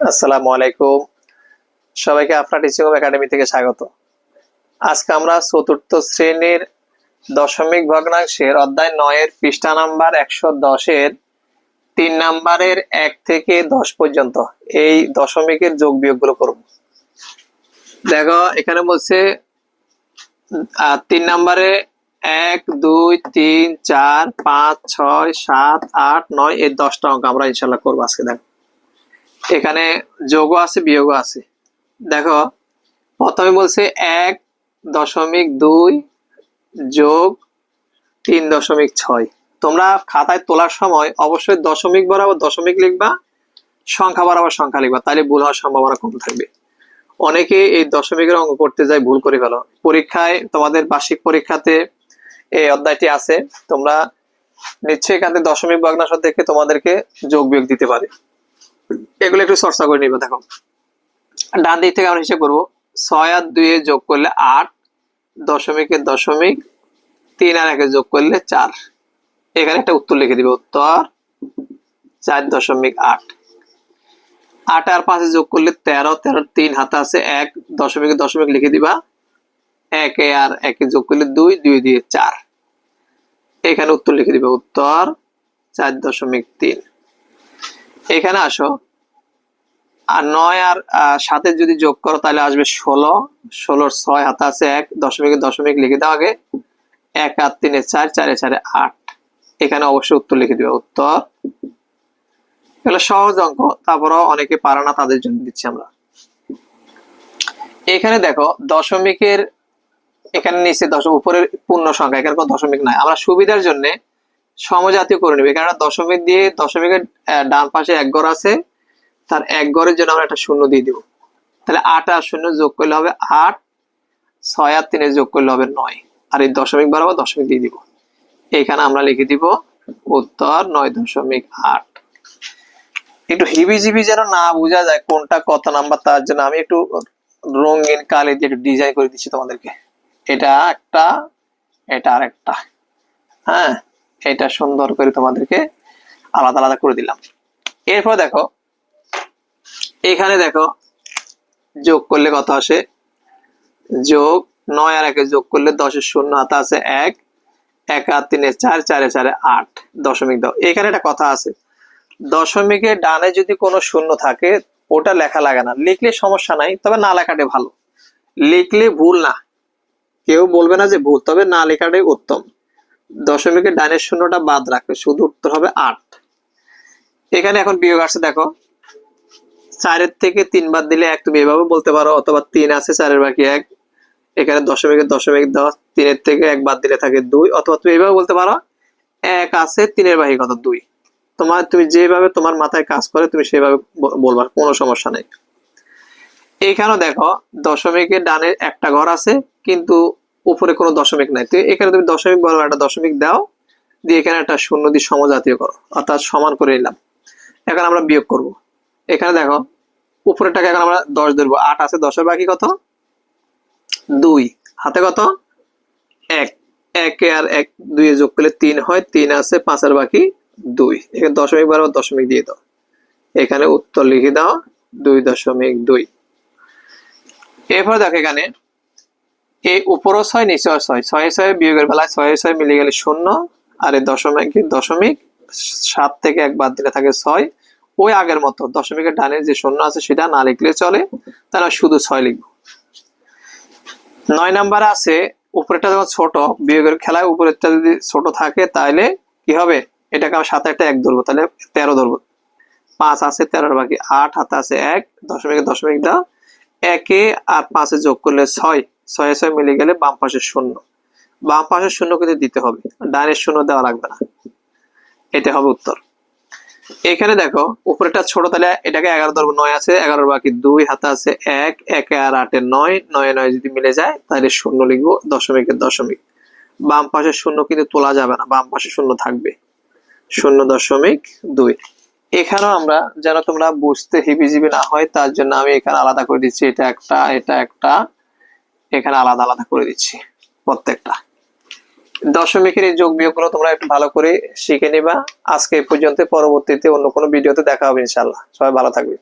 আসসালামু আলাইকুম। সবাইকে আপনার টিচিং একাডেমি থেকে স্বাগত। আজকে আমরা চতুর্থ শ্রেণির দশমিক ভগ্নাংশের অধ্যায় নয়ের পৃষ্ঠা নাম্বার একশো দশের তিন নাম্বারের এক থেকে দশ পর্যন্ত এই দশমিকের যোগ বিয়োগগুলো করব। দেখো, এখানে বলছে তিন নাম্বারে এক, দুই, তিন, চার, পাঁচ, ছয়, সাত, আট, নয়, এই দশটা অঙ্ক আমরা ইনশাল্লাহ করব আজকে, দেখো। এখানে যোগও আছে, বিয়োগও আছে। দেখো, প্রথমে বলছে এক দশমিক দুই যোগ তিন দশমিক ছয়। তোমরা খাতায় তোলার সময় অবশ্যই দশমিক বরাবর দশমিক লিখবা, সংখ্যা বরাবর সংখ্যা লিখবা, তাহলে ভুল হওয়ার সম্ভাবনা কম থাকবে। অনেকে এই দশমিকের অঙ্ক করতে যায়, ভুল করে ফেলো। পরীক্ষায়, তোমাদের বার্ষিক পরীক্ষাতে এই অধ্যায়টি আছে, তোমরা নিশ্চয়ই এখানে দশমিক ভগ্নাংশ থেকে তোমাদেরকে যোগ বিয়োগ দিতে পারে। এগুলো একটু চর্চা করে নিবে, দেখো। ডান দিক থেকে আমরা হিসেব করব, ছয় আর দুয়ে যোগ করলে আট, দশমিকে দশমিক, তিন আর একে যোগ করলে চার। এখানে একটা উত্তর লিখে দিবে, উত্তর চার দশমিক আট। আট আর পাঁচে যোগ করলে তেরো তেরো তিন হাতে আছে এক, দশমিকে দশমিক লিখে দিবা। একে আর একে যোগ করলে দুই দুই দিয়ে চার। এখানে উত্তর লিখে দিবে, উত্তর চার দশমিক তিন। এখানে আসো। আর নয় আর সাথে যদি যোগ করো, তাহলে আসবে ষোলো। ষোলোর ছয় হাতে আছে এক, দশমিক দশমিক লিখে দাও আগে। এক আর তিনে চার, চারে চারে আট। এখানে অবশ্যই উত্তর লিখে দিবে, উত্তর। এগুলো সহজ অঙ্ক, তারপরও অনেকে পারে না, তাদের জন্য দিচ্ছি আমরা। এখানে দেখো, দশমিকের, এখানে নিচে দশম উপরের পূর্ণ সংখ্যা, এখানে কোনো দশমিক নাই। আমরা সুবিধার জন্য সমজাতীয় করে নিবি। কেননা দশমিক দিয়ে দশমিকের ডান পাশে এক ঘর আছে, তার এক ঘরের জন্য আমরা একটা শূন্য দিয়ে দিব। তাহলে আট আর শূন্য যোগ করলে হবে আট, ছয় আর তিনে যোগ করলে হবে নয়। আর এই দশমিক বরাবর দশমিক দিয়ে দিব। এখানে আমরা লিখে দিব উত্তর নয় দশমিক আট। একটু হিবিজিবি যেন না বোঝা যায় কোনটা কত নাম্বার, তার জন্য আমি একটু রঙিন কালি দিয়ে একটু ডিজাইন করে দিচ্ছি তোমাদেরকে। এটা একটা, এটা আর একটা হ্যাঁ? এটা সুন্দর করে তোমাদেরকে আলাদা আলাদা করে দিলাম। এরপর দেখো, এখানে দেখো, যোগ করলে কত আসে? যোগ নয় আর একে যোগ করলে দশের শূন্য হাতে আছে এক। এক আর তিনে চার, চারে চারে আট। দশমিক দাও। এখানে একটা কথা আছে, দশমিকের ডানে যদি কোনো শূন্য থাকে, ওটা লেখা লাগে না। লিখলে সমস্যা নাই, তবে না লেখাটাই ভালো। লিখলে ভুল না। কেউ বলবে না যে ভুল, তবে না লেখাটাই উত্তম। দশমিকের ডানের শূন্যটা বাদ রাখবে, শুধু উত্তর হবে আট। এখানে এখন বিয়োগ আসছে, দেখো। চারের থেকে তিন বাদ দিলে এক, তুমি এভাবে বলতে পারো, অথবা তিন আছে, চারের বাকি এক। এখানে দশমিকের দশমিক দেওয়া, তিনের থেকে এক বাদ দিলে থাকে দুই, অথবা তুমি এভাবে বলতে পারো, এক আছে, তিনের বাকি কত? দুই। তোমার, তুমি যেভাবে তোমার মাথায় কাজ করে, তুমি সেভাবে বলবা, কোনো সমস্যা নেই। এখানেও দেখো, দশমিকের ডানে একটা ঘর আছে, কিন্তু উপরে কোনো দশমিক নাই। তো এখানে তুমি দশমিক বলো, একটা দশমিক দাও, দিয়ে এখানে একটা শূন্য দিয়ে সমজাতীয় করো, অর্থাৎ সমান করে নিলাম। এখন আমরা বিয়োগ করব। এখানে দেখো, উপরেরটাকে এখন আমরা দশ ধরবো। আট আছে, দশের বাকি কত? দুই। হাতে কত? এক। একে আর এক দুই যোগ করলে তিন হয়, তিন আছে, পাঁচের বাকি দুই। এখানে দশমিক বারবার দশমিক দিয়ে দাও। এখানে উত্তর লিখে দাও, দুই দশমিক দুই। এরপর দেখো এখানে এই উপরও ছয়, নিচেও ছয়। ছয় ছয় বিয়োগের বেলায় ছয় ছয় মিলে গেলে শূন্য আর এই দশমিক দশমিক সাত থেকে এক বাদ দিলে থাকে ছয়। ওই আগের মতো দশমিকের ডানে যে শূন্য আছে সেটা না লিখলে চলে, তাহলে শুধু ছয় লিখব। নয় নাম্বার আছে, উপরেরটা যখন ছোট, বিয়োগের খেলায় উপরেরটা যদি ছোট থাকে তাহলে কি হবে? এটাকে আমি সাথে একটা এক ধরবো, তাহলে তেরো ধরবো। পাঁচ আছে, তেরোর বাকি আট, হাতে আছে এক, দশমিক দশমিক দাও। একে আর পাঁচে যোগ করলে ছয়। ছয় ছয় মিলে গেলে বাম পাশের শূন্য। বাম পাশের শূন্য কিন্তু দিতে হবে ডানের শূন্য দেওয়া লাগবে না। এটা হবে উত্তর। এখানে দেখো উপরেটা ছোট, তাহলে এটাকে এগারো ধরবো, নয় আছে এগারো বাকি দুই হাতে আছে, এক, একে আর আটে নয় নয় নয় যদি মিলে যায়, তাহলে শূন্য লিখব দশমিকের দশমিক। বাম পাশের শূন্য কিন্তু তোলা যাবে না, বাম পাশে শূন্য থাকবে। শূন্য দশমিক দুই। এখানেও আমরা, যেন তোমরা বুঝতে হিবিজিবি না হয়, তার জন্য আমি এখানে আলাদা করে দিচ্ছি, এটা একটা এটা একটা। এখানে আলাদা আলাদা করে দিচ্ছি, প্রত্যেকটা। দশমিকের এই যোগ বিয়োগগুলো তোমরা একটু ভালো করে শিখে নিবা। আজকে এই পর্যন্ত, পরবর্তীতে অন্য কোনো ভিডিওতে দেখা হবে ইনশাল্লাহ সবাই ভালো থাকবে।